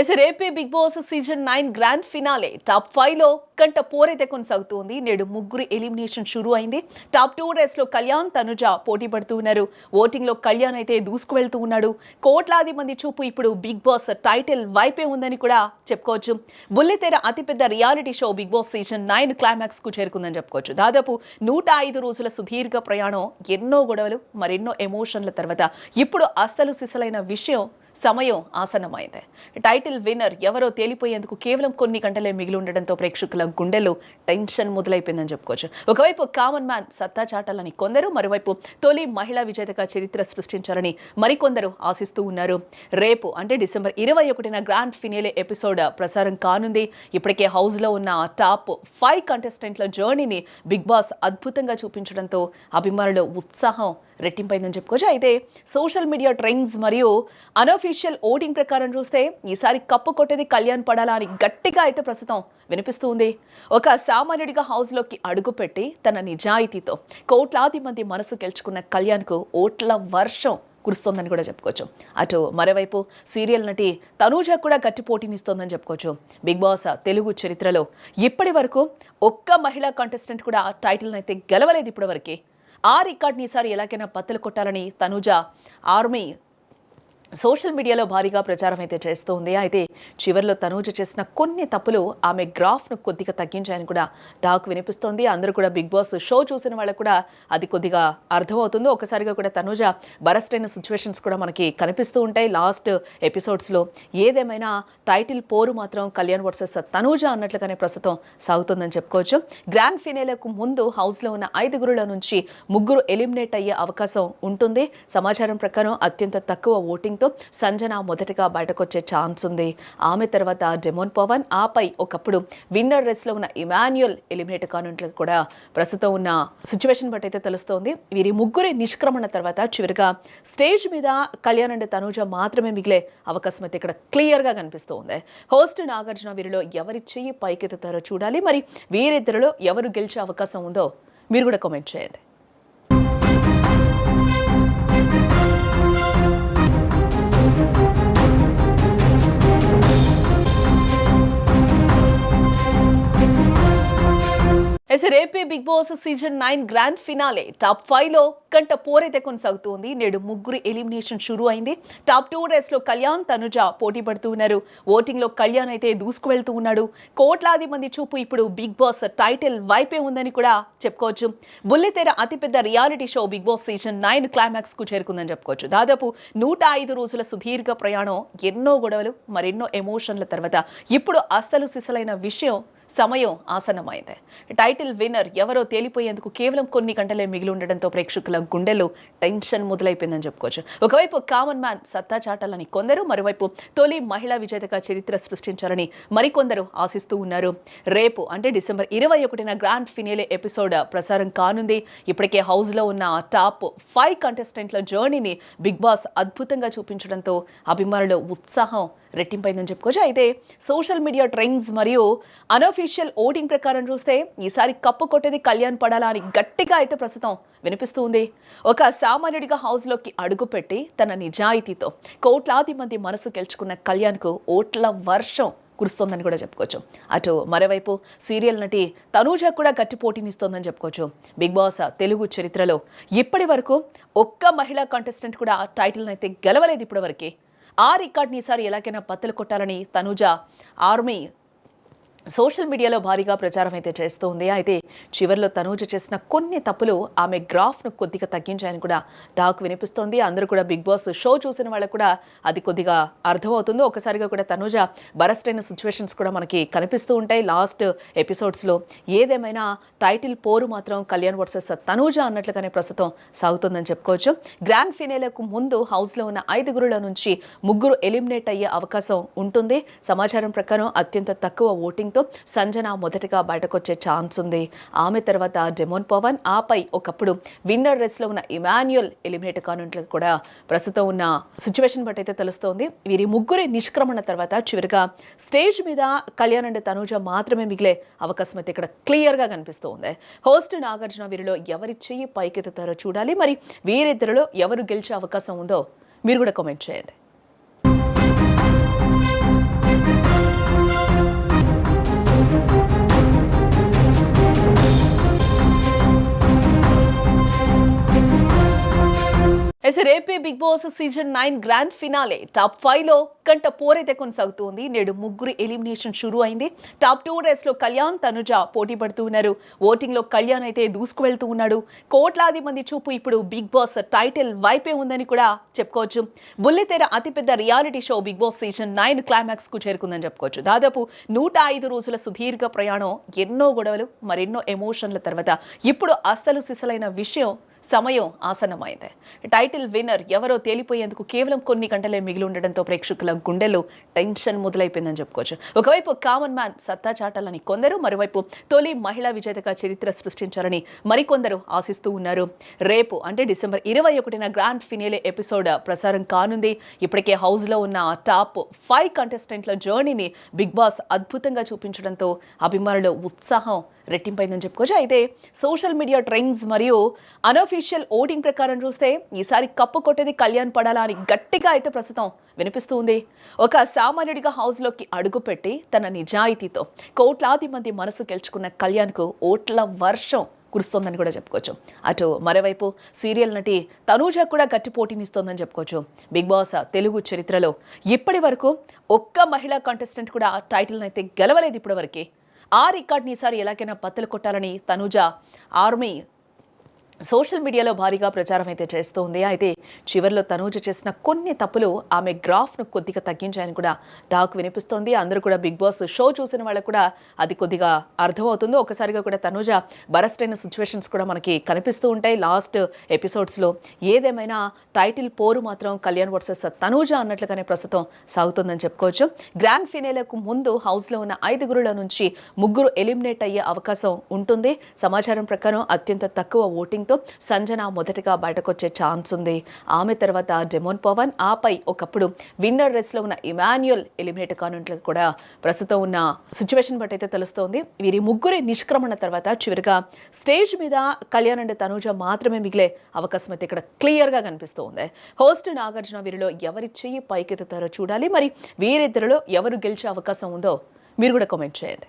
Yes రేపే Bigg Boss season nine grand finale top ఫైవ్లో కంట పోరైతే కొనసాగుతోంది. నేడు ముగ్గురు ఎలిమినేషన్ షురూ అయింది. టాప్ టూ రేస్లో కళ్యాణ్ తనుజ పోటీ పడుతూ ఉన్నారు. ఓటింగ్లో కళ్యాణ్ అయితే దూసుకు వెళ్తూ ఉన్నాడు. కోట్లాది మంది చూపు ఇప్పుడు బిగ్ బాస్ టైటిల్ వైపే ఉందని కూడా చెప్పుకోవచ్చు. బుల్లితెర అతిపెద్ద reality show Bigg Boss season nine క్లైమాక్స్కు చేరుకుందని చెప్పుకోవచ్చు. దాదాపు నూట ఐదు రోజుల సుదీర్ఘ ప్రయాణం ఎన్నో గొడవలు మరెన్నో ఎమోషన్ల తర్వాత. ఇప్పుడు అస్సలు సిసలైన విషయం సమయం ఆసన్నమైంది. టైటిల్ విన్నర్ ఎవరో తేలిపోయేందుకు కేవలం కొన్ని గంటలే మిగిలి ఉండడంతో ప్రేక్షకుల గుండెలు టెన్షన్ మొదలైపోయిందని చెప్పుకోవచ్చు. ఒకవైపు కామన్ మ్యాన్ సత్తా చాటాలని కొందరు మరోవైపు తొలి మహిళా విజేతగా చరిత్ర సృష్టించాలని మరికొందరు ఆశిస్తూ ఉన్నారు. రేపు అంటే డిసెంబర్ ఇరవై ఒకటిన గ్రాండ్ ఫినేలే ఎపిసోడ్ ప్రసారం కానుంది. ఇప్పటికే హౌస్లో ఉన్న టాప్ ఫైవ్ కంటెస్టెంట్ల జర్నీని బిగ్ బాస్ అద్భుతంగా చూపించడంతో అభిమానుల ఉత్సాహం రెట్టింపైందని చెప్పుకోవచ్చు. అయితే సోషల్ మీడియా ట్రెండ్స్ మరియు అనఫీషియల్ ఓటింగ్ ప్రకారం చూస్తే ఈసారి కప్పు కొట్టేది కళ్యాణ్ పడాలా అని గట్టిగా అయితే ప్రస్తుతం వినిపిస్తూ ఉంది. ఒక సామాన్యుడిగా హౌస్లోకి అడుగుపెట్టి తన నిజాయితీతో కోట్లాది మంది మనసు గెలుచుకున్న కళ్యాణ్కు ఓట్ల వర్షం కురుస్తోందని కూడా చెప్పుకోవచ్చు. అటు మరోవైపు సీరియల్ నటి తనూజ కూడా గట్టి పోటీనిస్తోందని చెప్పుకోవచ్చు. బిగ్ బాస్ తెలుగు చరిత్రలో ఇప్పటి వరకు ఒక్క మహిళా కంటెస్టెంట్ కూడా టైటిల్ని అయితే గెలవలేదు ఇప్పటివరకు ఆ రికార్డ్ని ఈసారి ఎలాగైనా బద్దలు కొట్టాలని తనుజ ఆర్మీ సోషల్ మీడియాలో భారీగా ప్రచారం అయితే చేస్తోంది. అయితే చివరిలో తనూజ చేసిన కొన్ని తప్పులు ఆమె గ్రాఫ్ను కొద్దిగా తగ్గించాయని కూడా టాక్ వినిపిస్తోంది. అందరూ కూడా బిగ్ బాస్ షో చూసిన వాళ్ళకు కూడా అది కొద్దిగా అర్థమవుతుందో. ఒకసారిగా కూడా తనూజ బరస్ట్ అయిన సిచ్యువేషన్స్ కూడా మనకి కనిపిస్తూ ఉంటాయి. లాస్ట్ ఎపిసోడ్స్లో ఏదేమైనా టైటిల్ పోరు మాత్రం కళ్యాణ్ వర్సెస్ తనూజ అన్నట్లుగానే ప్రస్తుతం సాగుతుందని చెప్పుకోవచ్చు. గ్రాండ్ ఫినేలకు ముందు హౌస్లో ఉన్న ఐదుగురుల నుంచి ముగ్గురు ఎలిమినేట్ అయ్యే అవకాశం ఉంటుంది. సమాచారం ప్రకారం అత్యంత తక్కువ ఓటింగ్తో సంజన మొదటగా బయటకొచ్చే ఛాన్స్ ఉంది. ఆమె తర్వాత డెమోన్ పవన్ ఆపై ఒకప్పుడు విన్నర్ రేస్లో ఉన్న ఇమాన్యుయల్ ఎలిమినేట్ కానుంట్లు కూడా ప్రస్తుతం ఉన్న సిచ్యువేషన్ బట్టి అయితే తెలుస్తోంది. వీరి ముగ్గురి నిష్క్రమణ తర్వాత చివరిగా స్టేజ్ మీద కళ్యాణ్ అండ్ తనూజ మాత్రమే మిగిలే అవకాశం అయితే ఇక్కడ క్లియర్గా కనిపిస్తోంది. హోస్ట్ నాగార్జున వీరిలో ఎవరి చెయ్యి పైకెత్తుతారో చూడాలి. మరి వీరిద్దరిలో ఎవరు గెలిచే అవకాశం ఉందో మీరు కూడా కామెంట్ చేయండి. ఎస్ రేపే Bigg Boss season nine grand finale top ఫైవ్లో కంట పోరైతే కొనసాగుతుంది. నేడు ముగ్గురు ఎలిమినేషన్ షురూ అయింది. టాప్ టూ రేస్లో కళ్యాణ్ తనుజ పోటీ పడుతూ ఉన్నారు. ఓటింగ్లో కళ్యాణ్ అయితే దూసుకు వెళ్తూ ఉన్నాడు. కోట్లాది మంది చూపు ఇప్పుడు బిగ్ బాస్ టైటిల్ వైపే ఉందని కూడా చెప్పుకోవచ్చు. బుల్లితెర అతిపెద్ద reality show Bigg Boss season nine క్లైమాక్స్కు చేరుకుందని చెప్పుకోవచ్చు. దాదాపు నూట ఐదు రోజుల సుదీర్ఘ ప్రయాణం ఎన్నో గొడవలు మరెన్నో ఎమోషన్ల తర్వాత. ఇప్పుడు అస్సలు సిసలైన విషయం సమయం ఆసన్నమైంది. టైటిల్ విన్నర్ ఎవరో తేలిపోయేందుకు కేవలం కొన్ని గంటలే మిగిలి ఉండడంతో ప్రేక్షకుల గుండెలు టెన్షన్ మొదలైపోయిందని చెప్పుకోవచ్చు. ఒకవైపు కామన్ మ్యాన్ సత్తా చాటాలని కొందరు మరోవైపు తొలి మహిళా విజేతగా చరిత్ర సృష్టించాలని మరికొందరు ఆశిస్తూ ఉన్నారు. రేపు అంటే డిసెంబర్ ఇరవై ఒకటిన గ్రాండ్ ఫినేలే ఎపిసోడ్ ప్రసారం కానుంది. ఇప్పటికే హౌస్లో ఉన్న టాప్ ఫైవ్ కంటెస్టెంట్ల జర్నీని బిగ్ బాస్ అద్భుతంగా చూపించడంతో అభిమానుల ఉత్సాహం రెట్టింపైందని చెప్పుకోవచ్చు. అయితే సోషల్ మీడియా ట్రెండ్స్ మరియు అనఫీషియల్ ఓటింగ్ ప్రకారం చూస్తే ఈసారి కప్పు కొట్టేది కళ్యాణ్ పడాలా అని గట్టిగా అయితే ప్రస్తుతం వినిపిస్తూ ఉంది. ఒక సామాన్యుడిగా హౌస్లోకి అడుగుపెట్టి తన నిజాయితీతో కోట్లాది మంది మనసు గెలుచుకున్న కళ్యాణ్కు ఓట్ల వర్షం కురుస్తోందని కూడా చెప్పుకోవచ్చు. అటు మరోవైపు సీరియల్ నటి తనూజ కూడా గట్టి పోటీనిస్తోందని చెప్పుకోవచ్చు. బిగ్ బాస్ తెలుగు చరిత్రలో ఇప్పటి వరకు ఒక్క మహిళా కంటెస్టెంట్ కూడా ఆ టైటిల్ని అయితే గెలవలేదు ఇప్పటివరకు ఆ రికార్డ్ని ఈసారి ఎలాగైనా బద్దలు కొట్టాలని తనుజ ఆర్మీ సోషల్ మీడియాలో భారీగా ప్రచారం అయితే చేస్తూ ఉంది అయితే చివరిలో తనూజ చేసిన కొన్ని తప్పులు ఆమె గ్రాఫ్ను కొద్దిగా తగ్గించాయని కూడా టాక్ వినిపిస్తోంది. అందరూ కూడా బిగ్ బాస్ షో చూసిన వాళ్ళకు కూడా అది కొద్దిగా అర్థమవుతుందో. ఒకసారిగా కూడా తనూజ బరస్ట్ అయిన సిచ్యువేషన్స్ కూడా మనకి కనిపిస్తూ ఉంటాయి. లాస్ట్ ఎపిసోడ్స్లో ఏదేమైనా టైటిల్ పోరు మాత్రం కళ్యాణ్ వర్సెస్ తనూజ అన్నట్లుగానే ప్రస్తుతం సాగుతుందని చెప్పుకోవచ్చు. గ్రాండ్ ఫినేలకు ముందు హౌస్లో ఉన్న ఐదుగురుల నుంచి ముగ్గురు ఎలిమినేట్ అయ్యే అవకాశం ఉంటుంది. సమాచారం ప్రకారం అత్యంత తక్కువ ఓటింగ్ ఓటింగ్తో సంజన మొదటగా బయటకొచ్చే ఛాన్స్ ఉంది. ఆమె తర్వాత డెమోన్ పవన్ ఆపై ఒకప్పుడు విన్నర్ రేస్లో ఉన్న ఇమాన్యుయల్ ఎలిమినేట్ కానుంట్లు కూడా ప్రస్తుతం ఉన్న సిచ్యువేషన్ బట్టి అయితే తెలుస్తోంది. వీరి ముగ్గురి నిష్క్రమణ తర్వాత చివరిగా స్టేజ్ మీద కళ్యాణ్ అండ్ తనూజ మాత్రమే మిగిలే అవకాశం అయితే ఇక్కడ క్లియర్గా కనిపిస్తోంది. హోస్ట్ నాగార్జున వీరిలో ఎవరి చెయ్యి పైకెత్తుతారో చూడాలి. మరి వీరిద్దరిలో ఎవరు గెలిచే అవకాశం ఉందో మీరు కూడా కామెంట్ చేయండి. ఎస్ రేపే Bigg Boss season nine grand finale top ఫైవ్లో కంట పోరైతే కొనసాగుతోంది. నేడు ముగ్గురు ఎలిమినేషన్ షురూ అయింది. టాప్ టూ రేస్లో కళ్యాణ్ తనుజ పోటీ పడుతూ ఉన్నారు. ఓటింగ్లో కళ్యాణ్ అయితే దూసుకు వెళ్తూ ఉన్నాడు. కోట్లాది మంది చూపు ఇప్పుడు బిగ్ బాస్ టైటిల్ వైపే ఉందని కూడా చెప్పుకోవచ్చు. బుల్లితెర అతిపెద్ద reality show Bigg Boss season nine క్లైమాక్స్కు చేరుకుందని చెప్పుకోవచ్చు. దాదాపు నూట ఐదు రోజుల సుదీర్ఘ ప్రయాణం ఎన్నో గొడవలు మరెన్నో ఎమోషన్ల తర్వాత. ఇప్పుడు అస్సలు సిసలైన విషయం సమయం ఆసన్నమైంది. టైటిల్ విన్నర్ ఎవరో తేలిపోయేందుకు కేవలం కొన్ని గంటలే మిగిలి ఉండడంతో ప్రేక్షకుల గుండెలు టెన్షన్ మొదలైపోయిందని చెప్పుకోవచ్చు. ఒకవైపు కామన్ మ్యాన్ సత్తా చాటాలని కొందరు మరోవైపు తొలి మహిళా విజేతగా చరిత్ర సృష్టించారని మరికొందరు ఆశిస్తూ ఉన్నారు. రేపు అంటే డిసెంబర్ ఇరవై ఒకటిన గ్రాండ్ ఫినేలే ఎపిసోడ్ ప్రసారం కానుంది. ఇప్పటికే హౌస్లో ఉన్న టాప్ ఫైవ్ కంటెస్టెంట్ల జర్నీని బిగ్ బాస్ అద్భుతంగా చూపించడంతో అభిమానుల ఉత్సాహం రెట్టింపైందని చెప్పుకోవచ్చు. అయితే సోషల్ మీడియా ట్రెండ్స్ మరియు అనఫీషియల్ ఓటింగ్ ప్రకారం చూస్తే ఈసారి కప్పు కొట్టేది కళ్యాణ్ పడాలా అని గట్టిగా అయితే ప్రస్తుతం వినిపిస్తూ ఉంది. ఒక సామాన్యుడిగా హౌస్లోకి అడుగుపెట్టి తన నిజాయితీతో కోట్లాది మంది మనసు గెలుచుకున్న కళ్యాణ్కు ఓట్ల వర్షం కురుస్తోందని కూడా చెప్పుకోవచ్చు. అటు మరోవైపు సీరియల్ నటి తనూజ కూడా గట్టి పోటీనిస్తోందని చెప్పుకోవచ్చు. బిగ్ బాస్ తెలుగు చరిత్రలో ఇప్పటి వరకు ఒక్క మహిళా కంటెస్టెంట్ కూడా టైటిల్ని అయితే గెలవలేదు ఇప్పటివరకు. ఆ రికార్డ్ని ఈసారి ఎలాగైనా బద్దలు కొట్టాలని తనుజ ఆర్మీ సోషల్ మీడియాలో భారీగా ప్రచారం అయితే చేస్తోంది. అయితే చివరిలో తనూజ చేసిన కొన్ని తప్పులు ఆమె గ్రాఫ్ను కొద్దిగా తగ్గించాయని కూడా టాక్ వినిపిస్తోంది. అందరూ కూడా బిగ్ బాస్ షో చూసిన వాళ్ళకు కూడా అది కొద్దిగా అర్థమవుతుందో. ఒకసారిగా కూడా తనూజ బరస్ట్ అయిన సిచ్యువేషన్స్ కూడా మనకి కనిపిస్తూ ఉంటాయి. లాస్ట్ ఎపిసోడ్స్లో ఏదేమైనా టైటిల్ పోరు మాత్రం కళ్యాణ్ వర్సెస్ తనూజ అన్నట్లుగానే ప్రస్తుతం సాగుతుందని చెప్పుకోవచ్చు. గ్రాండ్ ఫినేలకు ముందు హౌస్లో ఉన్న ఐదుగురుల నుంచి ముగ్గురు ఎలిమినేట్ అయ్యే అవకాశం ఉంటుంది. సమాచారం ప్రకారం అత్యంత తక్కువ ఓటింగ్ ఓటింగ్తో సంజన మొదటగా బయటకొచ్చే ఛాన్స్ ఉంది. ఆమె తర్వాత డెమోన్ పవన్ ఆపై ఒకప్పుడు విన్నర్ రేస్లో ఉన్న ఇమాన్యుయల్ ఎలిమినేట్ కానుంట్లు కూడా ప్రస్తుతం ఉన్న సిచ్యువేషన్ బట్టి అయితే తెలుస్తోంది. వీరి ముగ్గురి నిష్క్రమణ తర్వాత చివరిగా స్టేజ్ మీద కళ్యాణ్ అండ్ తనూజ మాత్రమే మిగిలే అవకాశం అయితే ఇక్కడ క్లియర్గా కనిపిస్తోంది. హోస్ట్ నాగార్జున వీరిలో ఎవరి చెయ్యి పైకెత్తుతారో చూడాలి. మరి వీరిద్దరిలో ఎవరు గెలిచే అవకాశం ఉందో మీరు కూడా కామెంట్ చేయండి.